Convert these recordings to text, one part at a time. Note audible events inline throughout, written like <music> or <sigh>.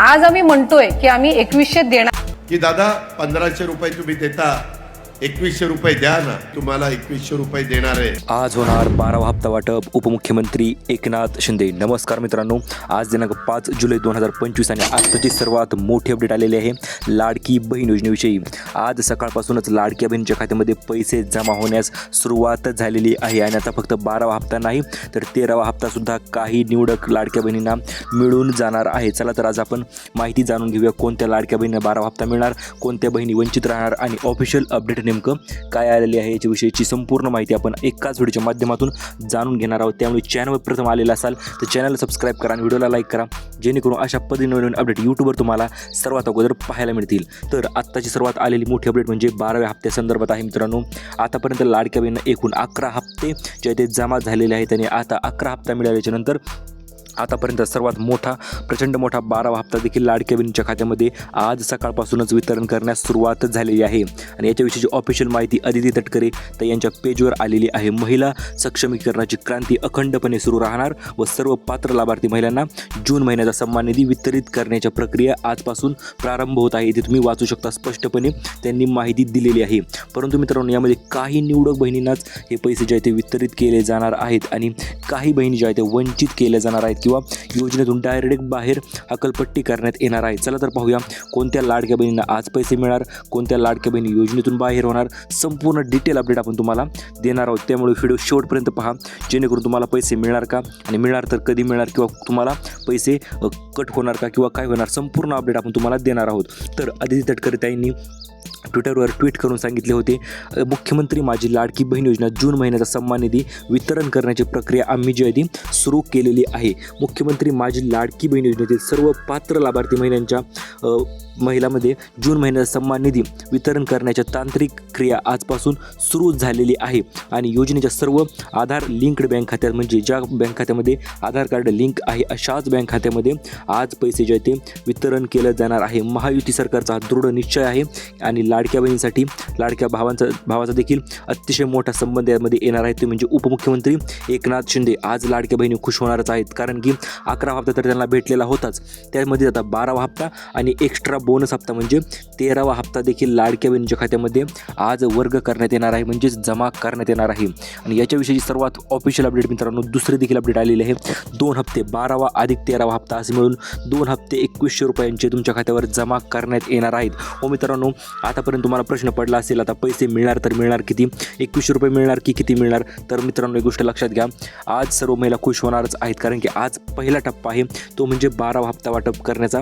आज आम्ही म्हणतोय की आम्ही एकवीसशे देणार. की दादा पंधराशे रुपये तुम्ही देता. एकवीसशे रुपये द्या ना. तुम्हाला एकवीसशे रुपये देणार आहे. आज होणार बारावा हप्ता वाटप. उपमुख्यमंत्री एकनाथ शिंदे नमस्कार मित्रांनो. आज दिनांक पाच जुलै दोन हजार पंचवीस आणि आजची सर्वात मोठी अपडेट आलेली आहे लाडकी बहीण योजनेविषयी. आज सकाळपासूनच लाडक्या बहिणीच्या खात्यामध्ये पैसे जमा होण्यास सुरुवात झालेली आहे आणि आता फक्त बारावा हप्ता नाही तर तेरावा हप्तासुद्धा काही निवडक लाडक्या बहिणींना मिळून जाणार आहे. चला तर आज आपण माहिती जाणून घेऊया कोणत्या लाडक्या बहिणींना बारावा हप्ता मिळणार कोणत्या बहिणी वंचित राहणार आणि ऑफिशियल अपडेट नेमकं काय आलेली आहे याच्याविषयीची संपूर्ण माहिती आपण एकाच व्हिडिओच्या माध्यमातून जाणून घेणार आहोत. त्यामुळे चॅनलवर प्रथम आलेला असाल तर चॅनलला सबस्क्राईब करा आणि व्हिडिओला लाईक करा. जेणेकरून अशा पद्धतीने नवीन अपडेट यूट्यूबवर तुम्हाला सर्वात अगोदर पाहायला मिळतील. तर आत्ताची सर्वात आलेली मोठी अपडेट म्हणजे बाराव्या हप्त्यासंदर्भात आहे मित्रांनो. आतापर्यंत लाडक्या बहिणींना एकूण अकरा हप्ते जे ते जमा झालेले आहेत आणि आता अकरा हप्ता मिळाल्याच्यानंतर आतापर्यंत सर्वात मोठा प्रचंड मोठा बारावा हप्ता देखील लाडक्या बहिणीच्या खात्यामध्ये आज सकाळपासूनच वितरण करण्यास सुरुवात झालेली आहे. आणि याच्याविषयीची ऑफिशियल माहिती अदिती तटकरे तर यांच्या पेजवर आलेली आहे. महिला सक्षमीकरणाची क्रांती अखंडपणे सुरू राहणार व सर्व पात्र लाभार्थी महिलांना जून महिन्याचा सन्मान निधी वितरित करण्याच्या प्रक्रिया आजपासून प्रारंभ होत आहे. इथे तुम्ही वाचू शकता स्पष्टपणे त्यांनी माहिती दिलेली आहे. परंतु मित्रांनो यामध्ये काही निवडक बहिणींनाच हे पैसे जे आहे ते वितरित केले जाणार आहेत आणि काही बहिणी ज्या आहेत ते वंचित केल्या जाणार आहेत किंवा योजनेतून डायरेक्ट बाहेर हकलपट्टी करण्यात येणार आहे. चला तर पाहूया कोणत्या लाडक्या बहिणींना आज पैसे मिळणार कोणत्या लाडक्या बहिणी योजनेतून बाहेर होणार. संपूर्ण डिटेल अपडेट आपण तुम्हाला देणार आहोत. त्यामुळे व्हिडिओ शेवटपर्यंत पहा जेणेकरून तुम्हाला पैसे मिळणार का? आणि मिळणार तर कधी मिळणार किंवा तुम्हाला पैसे कट होणार का? किंवा काय होणार? संपूर्ण अपडेट आपण तुम्हाला देणार आहोत. तर आदिती तटकरे ताईंनी ट्विटरवर ट्विट करून सांगितले होते मुख्यमंत्री माझी लाडकी बहीण योजना जून महिन्याचा सन्मान निधी वितरण करण्याची प्रक्रिया आम्ही जी आहे ती सुरू केलेली आहे. मुख्यमंत्री माझी लाडकी बहीण योजनेतील सर्व पात्र लाभार्थी महिलांच्या महिलामध्ये जून महिन्याचा सन्मान निधी वितरण करण्याच्या तांत्रिक क्रिया आजपासून सुरू झालेली आहे आणि योजनेच्या सर्व आधार लिंक्ड बँक खात्यात म्हणजे ज्या बँक खात्यामध्ये आधार कार्ड लिंक आहे अशाच बँक खात्यामध्ये आज पैसे जे आहे ते वितरण केलं जाणार आहे. महायुती सरकारचा दृढ निश्चय आहे आणि लाडक्या बहिणीसाठी लाडक्या भावांचा भावाचा देखील अतिशय मोठा संबंध यामध्ये येणार आहे. ते म्हणजे उपमुख्यमंत्री एकनाथ शिंदे आज लाडक्या बहिणी खुश होणारच आहेत. कारण की अकरा हप्ता तर त्यांना भेटलेला होताच. त्यामध्ये आता बारावा हप्ता आणि एक्स्ट्रा बोनस हप्ता म्हणजे तेरावा हप्ता देखील लाडक्या बहिणीच्या खात्यामध्ये आज वर्ग करण्यात येणार आहे. म्हणजेच जमा करण्यात येणार आहे. आणि याच्याविषयी सर्वात ऑफिशियल अपडेट मित्रांनो दुसरे देखील अपडेट आलेले आहे. दोन हप्ते बारावा अधिक तेरावा हप्ता असे मिळून दोन हप्ते एकवीसशे रुपयांचे तुमच्या खात्यावर जमा करण्यात येणार आहेत. हो मित्रांनो आतापर्यंत तुम्हाला प्रश्न पडला असेल आता पैसे मिळणार तर मिळणार किती? एकवीसशे रुपये मिळणार की किती मिळणार? तर मित्रांनो एक गोष्ट लक्षात घ्या. आज सर्व महिला खुश होणारच आहेत कारण की आज पहिला टप्पा आहे तो म्हणजे बारावा हप्ता वाटप करण्याचा.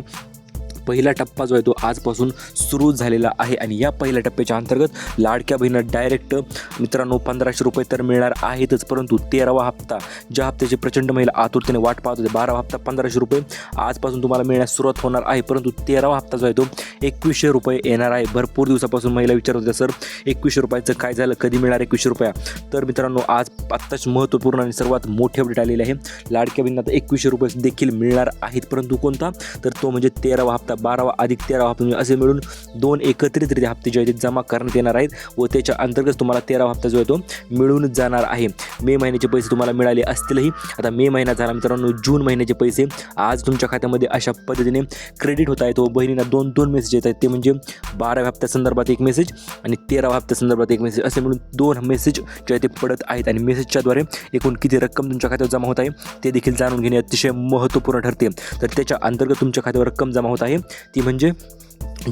पहिला टप्पा जो आहे तो आजपासून सुरू झालेला आहे. आणि या पहिल्या टप्प्याच्या अंतर्गत लाडक्या बहिणीला डायरेक्ट मित्रांनो पंधराशे रुपये तर मिळणार आहेतच. परंतु तेरावा हप्ता ज्या हप्त्याची प्रचंड महिला आतुरतेने वाट पाहत होते बारावा हप्ता पंधराशे रुपये आजपासून तुम्हाला मिळण्यास सुरुवात होणार आहे. परंतु तेरावा हप्ता जो आहे तो एकवीसशे रुपये येणार आहे. भरपूर दिवसापासून महिला विचारत होत्या सर एकवीसशे रुपयाचं काय झालं? कधी मिळणार एकवीसशे रुपया? तर मित्रांनो आज आत्ताच महत्त्वपूर्ण आणि सर्वात मोठी अपडेट आलेली आहे. लाडक्या बहिणींना आता एकवीसशे रुपये देखील मिळणार आहेत. परंतु कोणता? तर तो म्हणजे तेरावा हप्ता. बारावा अधिक तेरावा हप्ता म्हणजे असे मिळून दोन एकत्रितरित्या हप्ते जे आहेत ते जमा करण्यात येणार आहेत व त्याच्या अंतर्गत तुम्हाला तेरावा हप्ता जो आहे तो मिळून जाणार आहे. मे महिन्याचे पैसे तुम्हाला मिळाले असतीलही. आता मे महिना झाला मित्रांनो जून महिन्याचे पैसे आज तुमच्या खात्यामध्ये अशा पद्धतीने क्रेडिट होत आहेत व बहिणींना दोन दोन मेसेज येत आहेत. ते म्हणजे बाराव्या हप्त्यासंदर्भात एक मेसेज आणि तेराव्या हप्त्यासंदर्भात एक मेसेज असे मिळून दोन मेसेज जे आहे ते पडत आहेत आणि मेसेजच्याद्वारे एकूण किती रक्कम तुमच्या खात्यावर जमा होत आहे ते देखील जाणून घेणे अतिशय महत्त्वपूर्ण ठरते. तर त्याच्या अंतर्गत तुमच्या खात्यावर रक्कम जमा होत आहे. ती म्हणजे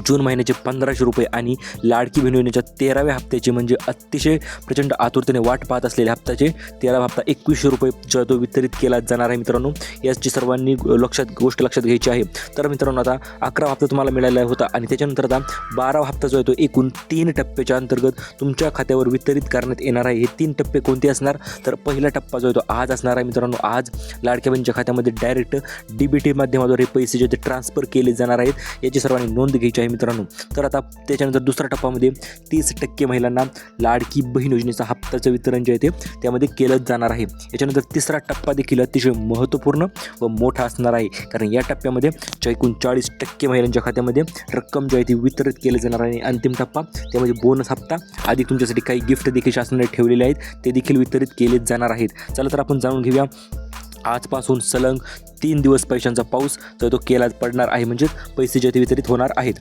जून महिन्याचे पंधराशे रुपये आणि लाडकी बहीण योजनेच्या तेराव्या हप्त्याचे म्हणजे अतिशय प्रचंड आतुरतेने वाट पाहत असलेल्या हप्त्याचे तेरावा हप्ता एकवीसशे रुपये जो तो वितरित केला जाणार आहे मित्रांनो. याची सर्वांनी लक्षात गोष्ट लक्षात घ्यायची आहे. तर मित्रांनो आता अकरा हप्ता तुम्हाला मिळाला होता आणि त्याच्यानंतर आता बारावा हप्ता जो आहे तो एकूण तीन टप्प्याच्या अंतर्गत तुमच्या खात्यावर वितरित करण्यात येणार आहे. हे तीन टप्पे कोणते असणार? तर पहिला टप्पा जो आहे तो आज असणार आहे मित्रांनो. आज लाडक्या बहिणीच्या खात्यामध्ये डायरेक्ट डी बी टी माध्यमाद्वारे पैसे जे ते ट्रान्सफर केले जाणार आहेत. याची सर्वांनी नोंद घ्यायची आहे. मित्रांनो. तर आता त्याच्यानंतर दुसऱ्या टप्प्यामध्ये तीस टक्के महिलांना लाडकी बहीण योजनेचा हप्त्याचं वितरण जे आहे ते त्यामध्ये केलं जाणार आहे. याच्यानंतर तिसरा टप्पा देखील अतिशय महत्त्वपूर्ण व मोठा असणार आहे. कारण या टप्प्यामध्ये एकूण चाळीस टक्के महिलांच्या खात्यामध्ये रक्कम जी आहे ती वितरित केली जाणार आहे. आणि अंतिम टप्पा त्यामध्ये बोनस हप्ता. आधी तुमच्यासाठी काही गिफ्ट देखील शासनाने ठेवलेले आहेत. ते देखील वितरित केले जाणार आहेत. चला तर आपण जाणून घेऊया आजपासून सलग तीन दिवस पैशांचा पाऊस तर तो केला पडणार आहे. म्हणजेच पैसे जे वितरित होणार आहेत.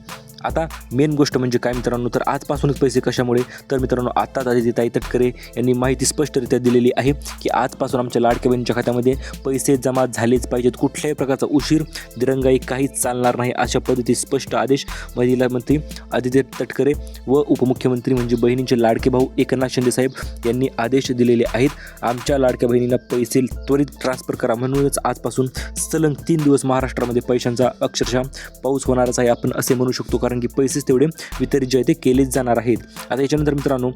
आता मेन गोष्ट म्हणजे काय मित्रांनो तर आजपासूनच पैसे कशामुळे? तर मित्रांनो आत्ताच आदित्यताई तटकरे यांनी माहिती स्पष्टरित्या दिलेली आहे की आजपासून आमच्या लाडक्या बहिणीच्या खात्यामध्ये पैसे जमा झालेच पाहिजेत. कुठल्याही प्रकारचा उशीर दिरंगाई काहीच चालणार नाही अशा पद्धती स्पष्ट आदेश महिला मंत्री आदित्य तटकरे व उपमुख्यमंत्री म्हणजे बहिणींचे लाडके भाऊ एकनाथ शिंदे साहेब यांनी आदेश दिलेले आहेत. आमच्या लाडक्या बहिणींना पैसे त्वरित ट्रान्सफर करा म्हणूनच आजपासून सलग तीन दिवस महाराष्ट्रामध्ये पैशांचा अक्षरशः पाऊस होणारच आहे आपण असे म्हणू शकतो. कारण की पैसेच तेवढे वितरित जे आहे ते केलेच जाणार आहेत. आता याच्यानंतर मित्रांनो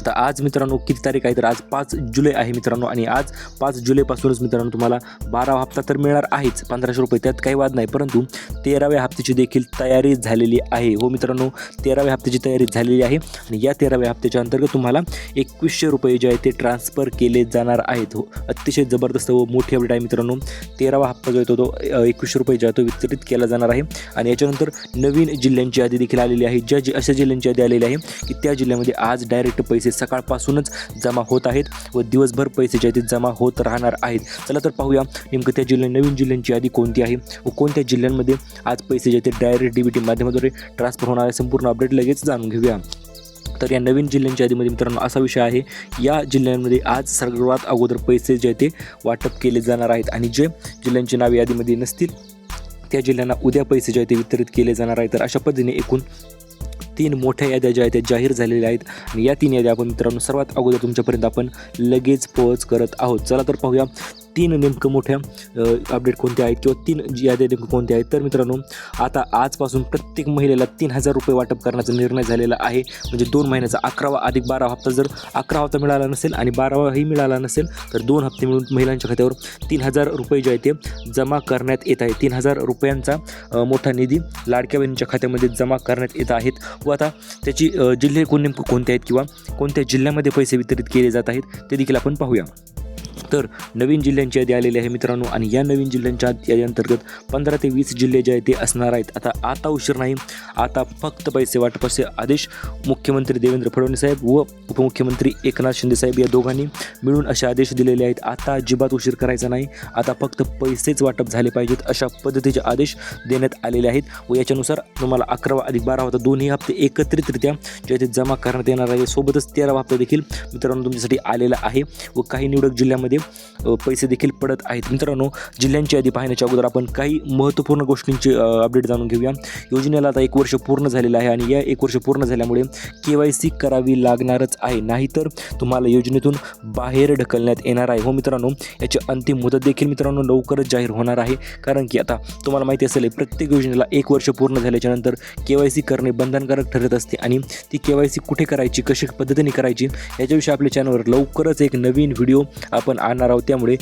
आता आज मित्रांनो किती तारीख आहे? तर आज पाच जुलै आहे मित्रांनो. आणि आज पाच जुलैपासूनच मित्रांनो तुम्हाला बारावा हप्ता तर मिळणार आहेच. पंधराशे रुपये त्यात काही वाद नाही. परंतु तेराव्या हप्त्याची देखील तयारी झालेली आहे. हो मित्रांनो तेराव्या हप्त्याची तयारी झालेली आहे. आणि या तेराव्या हप्त्याच्या अंतर्गत तुम्हाला एकवीसशे रुपये जे आहे ते ट्रान्सफर केले जाणार आहेत. हो अतिशय जबरदस्त व मोठी अपडेट आहे मित्रांनो. तेरावा हप्ता जो येतो तो एकवीसशे रुपये जो आहे तो वितरित केला जाणार आहे. आणि याच्यानंतर नवीन जिल्ह्यांची यादी देखील आलेली आहे. ज्या जि अशा जिल्ह्यांची यादी आलेली आहे की त्या जिल्ह्यामध्ये आज डायरेक्ट पैसे सकाळपासूनच जमा होत आहेत व दिवसभर पैसे जे आहेत जमा होत राहणार आहेत. चला तर पाहूया नेमकं त्या जिल्ह्या नवीन जिल्ह्यांची यादी कोणती आहे व कोणत्या जिल्ह्यांमध्ये आज पैसे जे आहेत डायरेक्ट डी टी माध्यमाद्वारे ट्रान्सफर होणार आहे संपूर्ण अपडेट लगेच जाणून घेऊया. तर या नवीन जिल्ह्यांच्या यादीमध्ये मित्रांनो असा विषय आहे या जिल्ह्यांमध्ये आज सर्वात अगोदर पैसे जे आहेत ते वाटप केले जाणार आहेत आणि जे जिल्ह्यांची नावे यादीमध्ये नसतील त्या जिल्ह्यांना उद्या पैसे जे आहेत ते वितरित केले जाणार आहेत. तर अशा पद्धतीने एकूण तीन मोठ्या याद्या ज्या आहेत त्या जाहीर झालेल्या आहेत. आणि या तीन याद्या आपण मित्रांनो सर्वात अगोदर तुमच्यापर्यंत आपण लगेच पोहोच करत आहोत. चला तर पाहूया. तीन नेमकं मोठ्या अपडेट कोणत्या आहेत किंवा तीन जी याद्या नेमकं कोणत्या आहेत? तर मित्रांनो आता आजपासून प्रत्येक महिलेला तीन हजार रुपये वाटप करण्याचा निर्णय झालेला आहे. म्हणजे दोन महिन्याचा अकरावा अधिक बारा हप्ता जर अकरा हप्ता मिळाला नसेल आणि बारावाही मिळाला नसेल तर दोन हप्ते मिळून महिलांच्या खात्यावर तीन हजार रुपये जे आहे ते जमा करण्यात येत आहे तीन हजार रुपयांचा मोठा निधी लाडक्या बहिणीच्या खात्यामध्ये जमा करण्यात येत आहेत. व आता त्याची जिल्हे कोण नेमकं कोणते आहेत किंवा कोणत्या जिल्ह्यामध्ये पैसे वितरित केले जात आहेत ते देखील आपण पाहूया. तर नवीन जिल्ह्यांची यादी आलेली आहे मित्रांनो. आणि या नवीन जिल्ह्यांच्या यादी अंतर्गत पंधरा ते वीस जिल्हे जे आहेत ते असणार आहेत. आता आता उशीर नाही. आता फक्त पैसे वाटपाचे आदेश मुख्यमंत्री देवेंद्र फडणवीस साहेब व उपमुख्यमंत्री एकनाथ शिंदे साहेब या दोघांनी मिळून असे आदेश दिलेले आहेत. आता अजिबात उशीर करायचा नाही. आता फक्त पैसेच वाटप झाले पाहिजेत अशा पद्धतीचे आदेश देण्यात आलेले आहेत व याच्यानुसार तुम्हाला अकरावा अधिक बारा होता दोन्ही हप्ते एकत्रितरित्या जे ते जमा करण्यात येणार आहे. सोबतच तेरावा हप्ता देखील मित्रांनो तुमच्यासाठी आलेला आहे व काही निवडक जिल्ह्यामध्ये पैसे देखील पडत आहेत. मित्रांनो जिल्ह्यांची यादी पाहण्याच्या अगोदर आपण काही महत्त्वपूर्ण गोष्टींची अपडेट जाणून घेऊया. योजनेला आता एक वर्ष पूर्ण झालेलं आहे आणि या एक वर्ष पूर्ण झाल्यामुळे के वाय सी करावी लागणारच आहे. नाहीतर तुम्हाला योजनेतून बाहेर ढकलण्यात येणार आहे. हो मित्रांनो याची अंतिम मुदत देखील मित्रांनो लवकरच जाहीर होणार आहे. कारण की आता तुम्हाला माहिती असेल प्रत्येक योजनेला एक वर्ष पूर्ण झाल्याच्यानंतर के वाय सी करणे बंधनकारक ठरत असते आणि ती के वाय सी कुठे करायची कशी पद्धतीने करायची याच्याविषयी आपल्या चॅनलवर लवकरच एक नवीन व्हिडिओ आपण आणणार आहोत त्यामुळे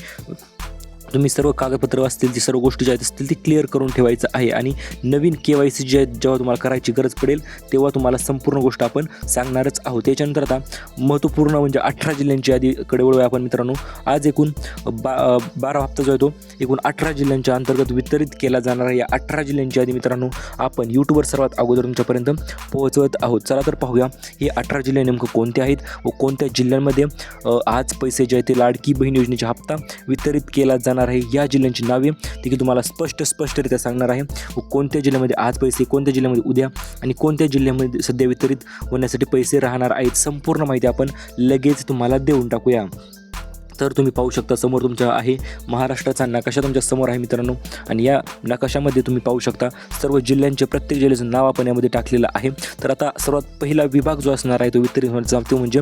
तुम्ही सर्व कागदपत्र असतील ती सर्व गोष्टी ज्या आहेत असतील ती क्लिअर करून ठेवायचं आहे. आणि नवीन के वाय सी जे जेव्हा तुम्हाला करायची गरज पडेल तेव्हा तुम्हाला संपूर्ण गोष्ट आपण सांगणारच आहोत. त्याच्यानंतर आता महत्त्वपूर्ण म्हणजे अठरा जिल्ह्यांची यादीकडे वळूया आपण मित्रांनो. आज एकूण बा बारा हप्ता जो आहे तो एकूण अठरा जिल्ह्यांच्या अंतर्गत वितरित केला जाणार आहे. या अठरा जिल्ह्यांची यादी मित्रांनो आपण यूट्यूबवर सर्वात अगोदर तुमच्यापर्यंत पोहोचवत आहोत. चला तर पाहूया हे अठरा जिल्हे नेमकं कोणते आहेत व कोणत्या जिल्ह्यांमध्ये आज पैसे जे आहेत ते लाडकी बहीण योजनेचा हप्ता वितरित केला जाणार जाणार आहे या जिल्ह्यांची नावे. देखील तुम्हाला स्पष्ट स्पष्टरित्या सांगणार आहे. व कोणत्या जिल्ह्यामध्ये आज पैसे कोणत्या जिल्ह्यामध्ये उद्या आणि कोणत्या जिल्ह्यामध्ये सध्या वितरित होण्यासाठी पैसे राहणार आहेत संपूर्ण माहिती आपण लगेच तुम्हाला देऊन टाकूया. तर तुम्ही पाहू शकता समोर तुमच्या आहे महाराष्ट्राचा नकाशा तुमच्यासमोर आहे मित्रांनो. आणि या नकाशामध्ये तुम्ही पाहू शकता सर्व जिल्ह्यांचे प्रत्येक जिल्ह्याचं नाव आपण यामध्ये टाकलेलं आहे. तर आता सर्वात पहिला विभाग जो असणार आहे तो वितरित होण्याचा तो म्हणजे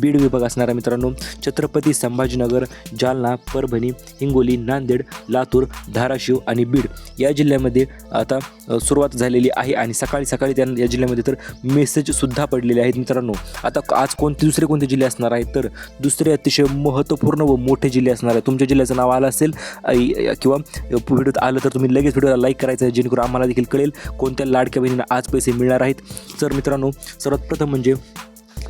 बीड विभाग असणार आहे मित्रांनो. छत्रपती संभाजीनगर जालना परभणी हिंगोली नांदेड लातूर धाराशिव आणि बीड या जिल्ह्यामध्ये आता सुरुवात झालेली आहे. आणि सकाळी सकाळी त्या या जिल्ह्यामध्ये तर मेसेजसुद्धा पडलेले आहेत मित्रांनो. आता आज कोणते दुसरे कोणते जिल्हे असणार आहेत? तर दुसरे अतिशय महत्त्वपूर्ण व मोठे जिल्हे असणार आहे तुमच्या जिल्ह्याचं नाव आलं असेल किंवा व्हिडिओत आलं तर तुम्ही लगेच व्हिडिओला लाईक करायचं आहे जेणेकरून आम्हाला देखील कळेल कोणत्या लाडक्या बहिणींना आज पैसे मिळणार आहेत. तर मित्रांनो सर्वात प्रथम म्हणजे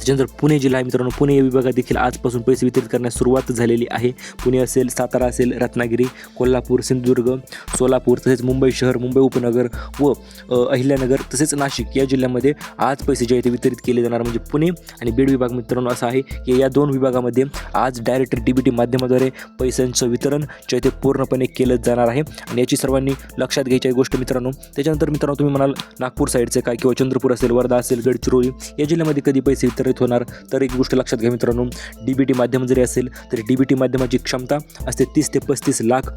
त्याच्यानंतर पुणे जिल्हा आहे मित्रांनो पुणे या विभागात देखील आजपासून पैसे वितरित करण्यास सुरुवात झालेली आहे. पुणे असेल सातारा असेल रत्नागिरी कोल्हापूर सिंधुदुर्ग सोलापूर तसेच मुंबई शहर मुंबई उपनगर व अहिल्यानगर तसेच नाशिक या जिल्ह्यामध्ये आज पैसे जे आहे ते वितरित केले जाणार. म्हणजे पुणे आणि बीड विभाग मित्रांनो असा आहे की या दोन विभागामध्ये आज डायरेक्ट डी बी टी माध्यमाद्वारे पैशांचं वितरण जे आहे ते पूर्णपणे केलं जाणार आहे. आणि याची सर्वांनी लक्षात घ्यायची गोष्ट मित्रांनो त्याच्यानंतर मित्रांनो तुम्ही म्हणाल नागपूर साईडचे काय किंवा चंद्रपूर असेल वर्धा असेल गडचिरोली या जिल्ह्यामध्ये कधी पैसे वितरित होणार. तर एक गोष्ट लक्षात घ्या मित्रांनो डी बी टी माध्यम जरी असेल तरी डी बी टी माध्यमाची क्षमता असते तीस ते पस्तीस लाख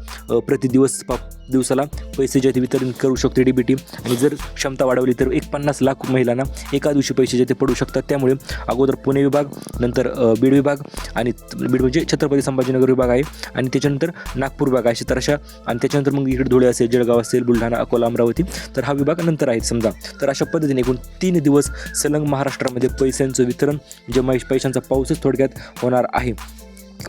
प्रति दिवस पा दिवसाला पैसे जे आहे ते वितरण करू शकते डी बी टी आणि जर क्षमता वाढवली तर एक पन्नास लाख महिलांना एका दिवशी पैसे जे ते पडू शकतात. त्यामुळे अगोदर पुणे विभाग नंतर बीड विभाग आणि बीड म्हणजे छत्रपती संभाजीनगर विभाग आहे. आणि त्याच्यानंतर नागपूर विभाग आहे तर अशा आणि त्याच्यानंतर मग इकडे धुळे असेल जळगाव असेल बुलढाणा अकोला अमरावती तर हा विभाग नंतर आहे समजा. तर अशा पद्धतीने एकूण तीन दिवस सलंग महाराष्ट्रामध्ये पैशांचं वितरण कारण मै- पैशांचा पाऊसच थोडक्यात होणार आहे.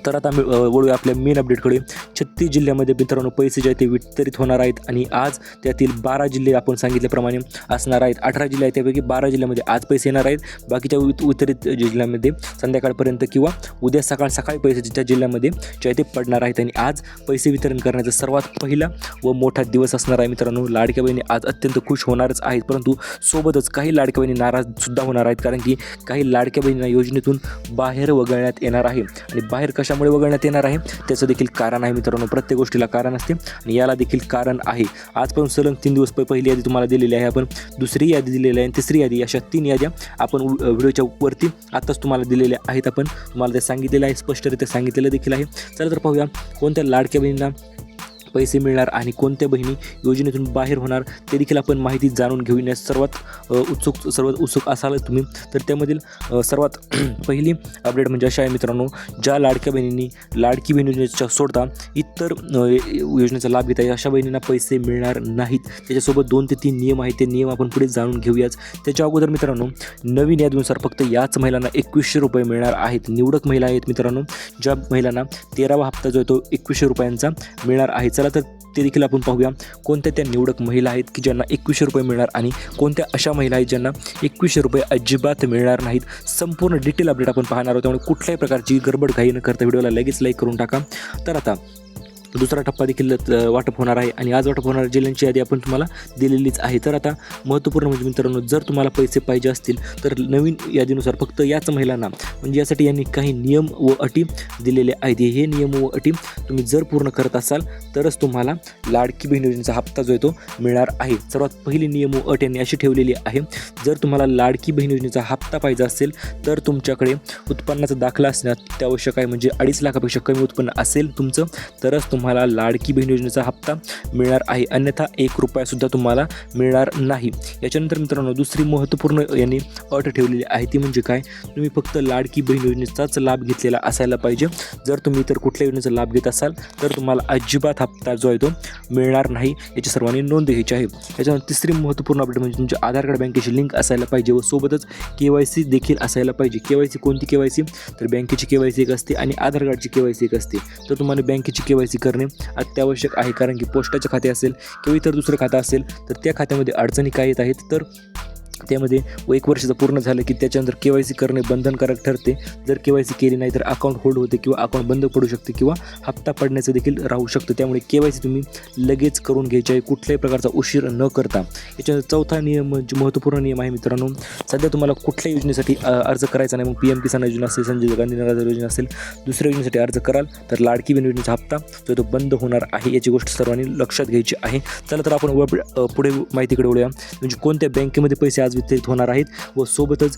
तर आता वळूया आपल्या मेन अपडेटकडे छत्तीस जिल्ह्यामध्ये मित्रांनो पैसे जे आहेत ते वितरित होणार आहेत आणि आज त्यातील बारा जिल्हे आपण सांगितल्याप्रमाणे असणार आहेत. अठरा जिल्हे आहेत त्यापैकी बारा जिल्ह्यामध्ये आज पैसे येणार आहेत. बाकीच्या वितरित जिल्ह्यामध्ये संध्याकाळपर्यंत किंवा उद्या सकाळ सकाळी पैसे त्या जिल्ह्यामध्ये जे आहे ते पडणार आहेत आणि आज पैसे वितरण करण्याचा सर्वात पहिला व मोठा दिवस असणार आहे मित्रांनो. लाडक्या बहिणी आज अत्यंत खुश होणारच आहेत. परंतु सोबतच काही लाडक्या बहिणी नाराजसुद्धा होणार आहेत. कारण की काही लाडक्या बहिणींना योजनेतून बाहेर वगळण्यात येणार आहे. आणि बाहेर कशामुळे वगळण्यात येणार आहे? त्याचं देखील कारण आहे मित्रांनो. प्रत्येक गोष्टीला कारण असते आणि याला देखील कारण आहे. आजपासून सलग तीन दिवस पहिली यादी तुम्हाला दिलेली आहे. आपण दुसरी यादी दिलेली आहे आणि तिसरी यादी अशा तीन याद्या आपण उ- व्हिडिओच्या वरती आत्ताच तुम्हाला दिलेल्या आहेत. आपण तुम्हाला ते सांगितलेलं आहे स्पष्टरित्या सांगितलेलं देखील आहे. चला तर पाहूया कोणत्या लाडक्या बहिणींना पैसे मिळणार आणि कोणत्या बहिणी योजनेतून बाहेर होणार ते देखील आपण माहिती जाणून घेऊया सर्वात उत्सुक सर्वात उत्सुक असाल तुम्ही तर त्यामधील सर्वात <clears throat> पहिली अपडेट म्हणजे अशा आहे मित्रांनो ज्या लाडक्या बहिणींनी लाडकी बहीण योजनेच्या सोडता इतर योजनेचा लाभ घेत आहे अशा बहिणींना पैसे मिळणार नाहीत. त्याच्यासोबत दोन ते तीन नियम आहेत ते नियम आपण पुढे जाणून घेऊयाच. त्याच्या अगोदर मित्रांनो नवीन यादीनुसार फक्त याच महिलांना एकवीसशे रुपये मिळणार आहेत. निवडक महिला आहेत मित्रांनो ज्या महिलांना तेरावा हप्ता जो आहे तो एकवीसशे रुपयांचा मिळणार आहे. चला तर ते देखील आपण पाहूया. कोणत्या त्या निवडक महिला आहेत की ज्यांना एकवीसशे रुपये मिळणार आणि कोणत्या अशा महिला आहेत ज्यांना एकवीसशे रुपये अजिबात मिळणार नाहीत? संपूर्ण डिटेल अपडेट आपण पाहणार आहोत. त्यामुळे कुठल्याही प्रकारची गडबड घाई न करता व्हिडिओला लगेच लाईक करून टाका. तर आता दुसरा टप्पा देखील वाटप होणार आहे. आणि आज वाटप होणाऱ्या जिल्ह्यांची यादी आपण तुम्हाला दिलेलीच आहे. तर आता महत्त्वपूर्ण म्हणजे मित्रांनो जर तुम्हाला पैसे पाहिजे असतील तर नवीन यादीनुसार फक्त याच महिलांना म्हणजे यासाठी यांनी काही नियम व अटी दिलेले आहेत. हे नियम व अटी तुम्ही जर पूर्ण करत असाल तरच तुम्हाला लाडकी बहीण योजनेचा हप्ता जो आहे तो मिळणार आहे. सर्वात पहिली नियम व अट यांनी अशी ठेवलेली आहे जर तुम्हाला लाडकी बहीण योजनेचा हप्ता पाहिजे असेल तर तुमच्याकडे उत्पन्नाचा दाखला असणे अत्यावश्यक आहे. म्हणजे अडीच लाखापेक्षा कमी उत्पन्न असेल तुमचं तरच तुम्हाला लाडकी बहीण योजनेचा हप्ता मिळणार आहे. अन्यथा एक रुपयासुद्धा तुम्हाला मिळणार नाही. याच्यानंतर मित्रांनो दुसरी महत्त्वपूर्ण यांनी अट ठेवलेली आहे ती म्हणजे काय? तुम्ही फक्त लाडकी बहीण योजनेचाच लाभ घेतलेला असायला पाहिजे. जर तुम्ही इतर कुठल्या योजनेचा लाभ घेत असाल तर तुम्हाला अजिबात हप्ता जो आहे तो मिळणार नाही. याची सर्वांनी नोंद घ्यायची आहे. याच्यानंतर तिसरी महत्त्वपूर्ण अपडेट म्हणजे तुमच्या आधार कार्ड बँकेची लिंक असायला पाहिजे व सोबतच के वाय सी देखील असायला पाहिजे. के वाय सी कोणती के वाय सी? तर बँकेची के वाय सी एक असते आणि आधार कार्डची के वाय सी एक असते. तर तुम्हाला बँकेची के वाय सी करणे अत्यावश्यक आहे. कारण की पोस्टाचे खाते असेल किंवा इतर दुसरं खातं असेल तर त्या खात्यामध्ये अडचणी काय येत आहेत? तर त्यामध्ये व एक वर्षाचं पूर्ण झालं की त्याच्यानंतर के वाय सी करणे बंधनकारक ठरते. जर के वाय सी केली नाही तर अकाउंट होल्ड होते किंवा अकाउंट बंद पडू शकते किंवा हप्ता पडण्याचं देखील राहू शकतं. त्यामुळे के वाय सी तुम्ही लगेच करून घ्यायचे आहे कुठल्याही प्रकारचा उशीर न करता. याच्यानंतर चौथा नियम म्हणजे महत्त्वपूर्ण नियम आहे मित्रांनो सध्या तुम्हाला कुठल्याही योजनेसाठी अर्ज करायचा नाही. मग पी एम किसान योजना असेल संजय गांधी नगर योजना असेल दुसऱ्या योजनेसाठी अर्ज कराल तर लाडकी बहीण योजनेचा हप्ता जो तो बंद होणार आहे याची गोष्ट सर्वांनी लक्षात घ्यायची आहे. चला तर आपण पुढे माहितीकडे वळूया. म्हणजे कोणत्या बँकेमध्ये पैसे आज वितरित होणार आहेत व सोबतच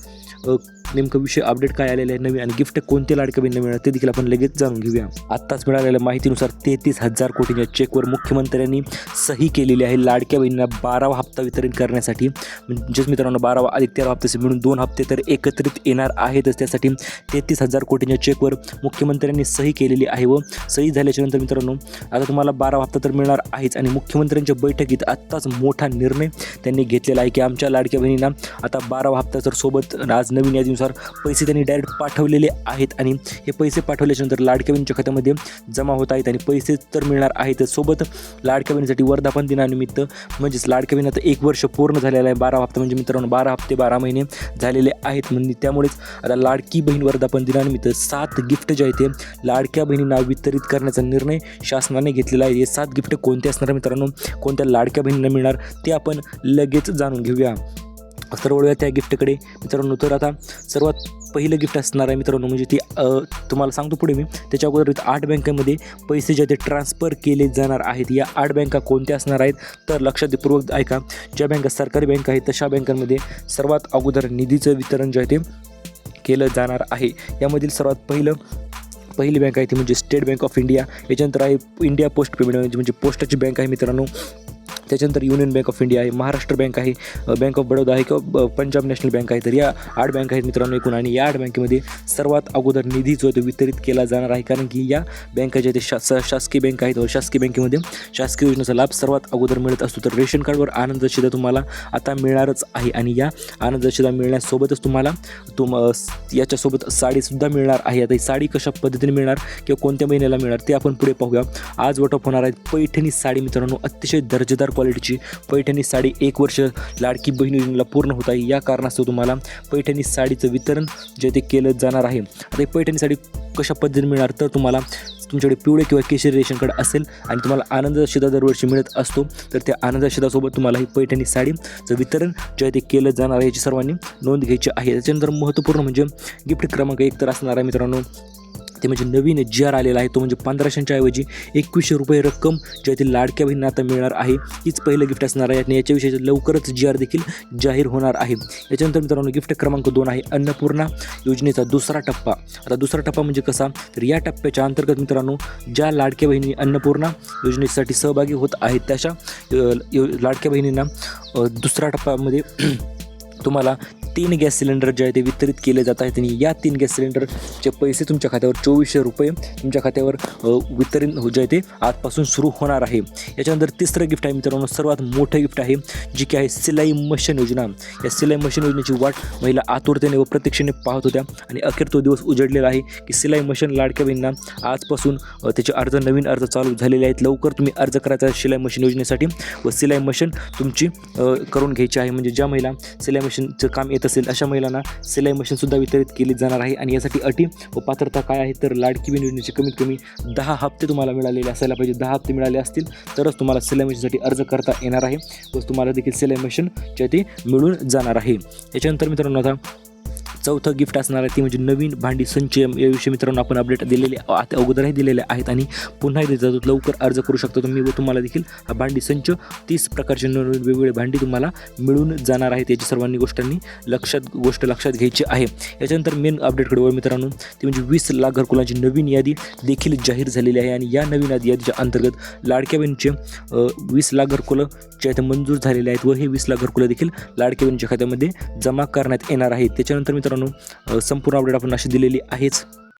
नेमकं विषय अपडेट काय आलेले आहे नवीन आणि गिफ्ट कोणते लाडक्या बहिणीला मिळणार ते देखील आपण लगेच जाणून घेऊया. आत्ताच मिळालेल्या माहितीनुसार तेहतीस हजार कोटींच्या चेकवर मुख्यमंत्र्यांनी सही केलेली आहे लाडक्या बहिणींना बारावा हप्ता वितरित करण्यासाठी. म्हणजेच मित्रांनो बारावा अधिक तेरा हप्त्याचे मिळून दोन हप्ते तर एकत्रित येणार आहेतच त्यासाठी तेहतीस हजार कोटींच्या चेकवर मुख्यमंत्र्यांनी सही केलेली आहे व सही झाल्याच्यानंतर मित्रांनो आता तुम्हाला बारावा हप्ता तर मिळणार आहेच आणि मुख्यमंत्र्यांच्या बैठकीत आत्ताच मोठा निर्णय त्यांनी घेतलेला आहे की आमच्या लाडक्या बहिणी ना आता बारावा हप्ता तर सोबत आज नवीन यादीनुसार पैसे त्यांनी डायरेक्ट पाठवलेले आहेत आणि हे पैसे पाठवल्याच्यानंतर लाडक्या बहिणीच्या खात्यामध्ये जमा होत आहेत आणि पैसे तर मिळणार आहेत. सोबत लाडक्या बहिणीसाठी वर्धापन दिनानिमित्त म्हणजेच लाडक्या बहिणी आता एक वर्ष पूर्ण झालेलं आहे. बारा हप्ता म्हणजे मित्रांनो बारा हप्ते बारा महिने झालेले आहेत. म्हणजे त्यामुळेच आता लाडकी बहीण वर्धापन दिनानिमित्त सात गिफ्ट जे आहे ते लाडक्या बहिणींना वितरित करण्याचा निर्णय शासनाने घेतलेला आहे. हे सात गिफ्ट कोणते असणार मित्रांनो? कोणत्या लाडक्या बहिणींना मिळणार? ते आपण लगेच जाणून घेऊया. तर वळूया त्या गिफ्टकडे मित्रांनो तर आता सर्वात पहिलं गिफ्ट असणार आहे मित्रांनो म्हणजे ती तुम्हाला सांगतो पुढे मी. त्याच्या अगोदर आठ बँकांमध्ये पैसे जे ते ट्रान्सफर केले जाणार आहेत. या आठ बँका कोणत्या असणार आहेत? तर लक्षात पूर्वक ऐका. ज्या बँका सरकारी बँक आहेत तशा बँकांमध्ये सर्वात अगोदर निधीचं वितरण जे आहे ते केलं जाणार आहे. यामधील सर्वात पहिलं पहिली बँक आहे ती म्हणजे स्टेट बँक ऑफ इंडिया. याच्यानंतर आहे इंडिया पोस्ट पेमेंट बँक म्हणजे पोस्टाची बँक आहे मित्रांनो. त्याच्यानंतर युनियन बँक ऑफ इंडिया आहे महाराष्ट्र बँक आहे बँक ऑफ बडोदा आहे किंवा ब- पंजाब नॅशनल बँक आहे. तर या आठ बँक आहेत मित्रांनो एकूण आणि या आठ बँकेमध्ये सर्वात अगोदर निधी जो आहे तो वितरित केला जाणार आहे. कारण की या बँका ज्या ते शा शासकीय बँक आहेत व शासकीय बँकेमध्ये शासकीय योजनेचा लाभ सर्वात अगोदर मिळत असतो. तर रेशन कार्डवर आनंद शिदा तुम्हाला आता मिळणारच आहे आणि या आनंद शिदा मिळण्यासोबतच तुम्हाला तुम याच्यासोबत साडीसुद्धा मिळणार आहे. आता ही साडी कशा पद्धतीने मिळणार किंवा कोणत्या महिन्याला मिळणार ते आपण पुढे पाहूया. आज वाटप होणार आहे पैठणी साडी मित्रांनो. अतिशय दर्जेदार क्वालिटीची पैठणी साडी एक वर्ष लाडकी बहीण योजनेला पूर्ण होत आहे. या कारणास्तव तुम्हाला पैठणी साडीचं वितरण जे ते केलं जाणार आहे. आता ही पैठणी साडी कशा पद्धतीने मिळणार तर तुम्हाला तुमच्याकडे पिवळे किंवा केशरी रेशन कार्ड असेल आणि तुम्हाला आनंद शिधा दरवर्षी मिळत असतो तर त्या आनंद शिधासोबत तुम्हाला ही पैठणी साडीचं वितरण जे आहे ते केलं जाणार आहे याची सर्वांनी नोंद घ्यायची आहे. त्याच्यानंतर महत्त्वपूर्ण म्हणजे गिफ्ट क्रमांक एक तर असणार आहे मित्रांनो ते म्हणजे नवीन जी आर आलेला आहे तो म्हणजे पंधराशेच्या ऐवजी एकवीसशे रुपये रक्कम ज्यातील लाडक्या बहिणींना आता मिळणार आहे हीच पहिलं गिफ्ट असणार आहे. आणि याच्याविषयी लवकरच जी आर देखील जाहीर होणार आहे. याच्यानंतर मित्रांनो गिफ्ट क्रमांक दोन आहे अन्नपूर्णा योजनेचा दुसरा टप्पा. आता दुसरा टप्पा म्हणजे कसा? तर या टप्प्याच्या अंतर्गत मित्रांनो ज्या लाडक्या बहिणी अन्नपूर्णा योजनेसाठी सहभागी होत आहेत त्याच्या यो- लाडक्या बहिणींना दुसऱ्या टप्प्यामध्ये तुम्हाला तीन गॅस सिलेंडर जे आहे ते वितरित केले जात आहेत आणि या तीन गॅस सिलेंडरचे पैसे तुमच्या खात्यावर चोवीसशे रुपये तुमच्या खात्यावर वितरित वितरण हो जे आहे ते आजपासून सुरू होणार आहे. याच्यानंतर तिसरं गिफ्ट आहे मित्रांनो सर्वात मोठं गिफ्ट आहे जी की आहे सिलाई मशीन योजना. या सिलाई मशीन योजनेची वाट महिला आतुरतेने व प्रतीक्षेने पाहत होत्या आणि अखेर तो दिवस उजडलेला आहे की सिलाई मशीन लाडक्या बहिणींना आजपासून त्याचे अर्ज नवीन अर्ज चालू झालेले आहेत. लवकर तुम्ही अर्ज करायचा सिलाई शिलाई मशीन योजनेसाठी व सिलाई मशीन तुमची करून घ्यायची आहे. म्हणजे ज्या महिला सिलाई मशीनचं काम येत असेल अशा महिलांना सिलाई मशीनसुद्धा वितरित केली जाणार आहे. आणि यासाठी अटी व पात्रता काय आहे तर लाडकी बहीण योजनेचे कमीत कमी दहा हप्ते तुम्हाला मिळालेले असायला पाहिजे. दहा हप्ते मिळाले असतील तरच तुम्हाला सिलाई मशीनसाठी अर्ज करता येणार आहे. व तुम्हाला देखील सिलाई मशीनच्या ती ते मिळून जाणार आहे. याच्यानंतर मित्रांनो आता चौथं गिफ्ट असणार आहे. ती म्हणजे नवीन भांडी संच याविषयी मित्रांनो आपण अपडेट दिलेले आता अगोदरही दिलेले आहेत आणि पुन्हा एकदा जातो लवकर अर्ज करू शकता तुम्ही व तुम्हाला देखील हा भांडी संच तीस प्रकारचे नवीन वेगवेगळे भांडी तुम्हाला मिळून जाणार आहेत. याची सर्वांनी गोष्टांनी लक्षात गोष्ट लक्षात घ्यायची आहे. याच्यानंतर मेन अपडेटकडे वळ मित्रांनो ती म्हणजे वीस लाख घरकुलांची नवीन यादी देखील जाहीर झालेली आहे आणि या नवीन यादी यादीच्या अंतर्गत लाडक्या बहिणीचे वीस लाख घरकुलं जे आहेत मंजूर झालेले आहेत व हे वीस लाख घरकुलं देखील लाडक्या बहिणीच्या खात्यामध्ये जमा करण्यात येणार आहेत. त्याच्यानंतर मित्रांनो मित्रांनो संपूर्ण अपडेट आपण अशी दिलेली आहेच.